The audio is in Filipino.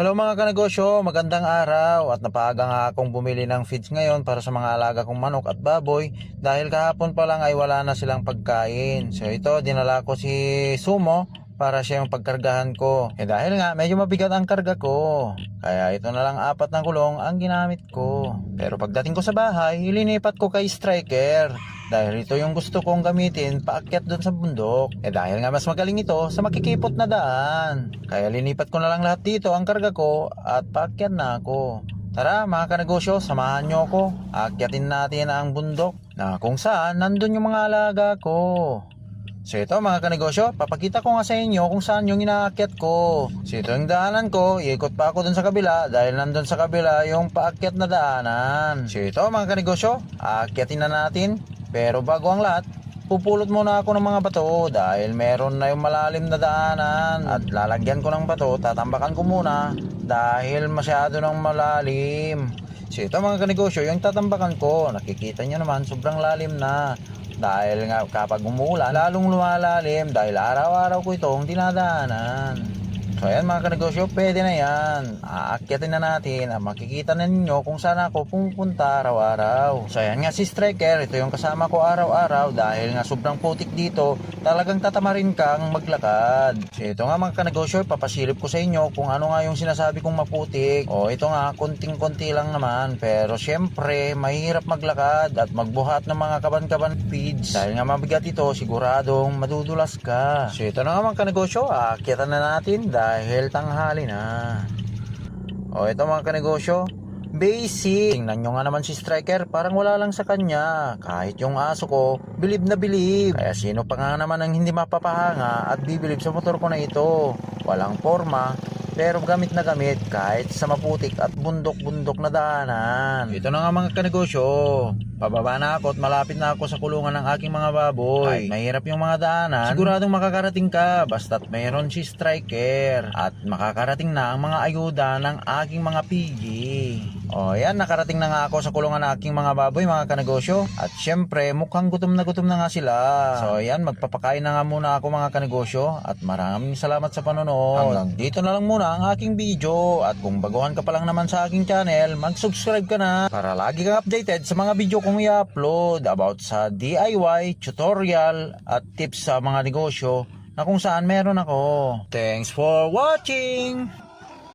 Hello mga kanegosyo, magandang araw at napaaga nga akong bumili ng feeds ngayon para sa mga alaga kong manok at baboy dahil kahapon pa lang ay wala na silang pagkain. So ito, dinala ko si Sumo para siya yung pagkargahan ko. Eh dahil nga medyo mabigat ang karga ko. Kaya ito na lang apat na kulong ang ginamit ko. Pero pagdating ko sa bahay, ilinipat ko kay Striker. Dahil ito yung gusto kong gamitin paakyat doon sa bundok. Eh dahil nga mas magaling ito sa makikipot na daan. Kaya linipat ko na lang lahat dito ang karga ko at paakyat na ako. Tara mga kanegosyo, samahan nyo ako. Akyatin natin ang bundok na kung saan nandun yung mga alaga ko. So ito mga kanegosyo, papakita ko nga sa inyo kung saan yung inaakyat ko. So ito yung daanan ko, iikot pa ako dun sa kabila dahil nandun sa kabila yung paakyat na daanan. So ito mga kanegosyo, aakyatin na natin. Pero bago ang lahat, pupulot muna ako ng mga bato dahil meron na yung malalim na daanan at lalagyan ko ng bato, tatambakan ko muna dahil masyado ng malalim. So ito mga kanegosyo, yung tatambakan ko, nakikita nyo naman sobrang lalim na. Dahil nga kapag umuulan, lalong lumalalim dahil araw-araw ko itong dinadaanan. So ayan mga kanegosyo, pwede na yan. Aakyatin na natin. Ah, makikita na ninyo kung saan ako pupunta araw-araw. So ayan nga si Striker, ito yung kasama ko araw-araw dahil nga sobrang putik dito, talagang tatamarin kang maglakad. So ito nga mga kanegosyo, papasilip ko sa inyo kung ano nga yung sinasabi kong maputik. O ito nga, konting-konti lang naman. Pero syempre, mahirap maglakad at magbuhat ng mga kaban-kaban feeds. Dahil nga mabigat ito, siguradong madudulas ka. So ito na nga mga kanegosyo, aakyatan na natin dahil tanghali na. O ito mga kanegosyo, basic. Tingnan nyo nga naman si Striker, parang wala lang sa kanya. Kahit yung aso ko, bilib na bilib. Kaya sino pa nga naman ang hindi mapapahanga at bibilib sa motor ko na ito. Walang forma, pero gamit na gamit kahit sa maputik at bundok-bundok na daanan. Ito na nga mga kanegosyo. Pababa na ako at malapit na ako sa kulungan ng aking mga baboy. Kahit mahirap yung mga daanan, siguradong makakarating ka basta't mayroon si striker. At makakarating na ang mga ayuda ng aking mga pigi. O yan, nakarating na nga ako sa kulungan ng aking mga baboy, mga kanegosyo. At syempre, mukhang gutom na gutom na nga sila. So yan, magpapakain na nga muna ako mga kanegosyo. At maraming salamat sa panonood. Hanggang dito na lang muna ang aking video. At kung baguhan ka pa lang naman sa aking channel, mag-subscribe ka na para lagi kang updated sa mga video kong i-upload about sa DIY, tutorial, at tips sa mga negosyo na kung saan meron ako. Thanks for watching!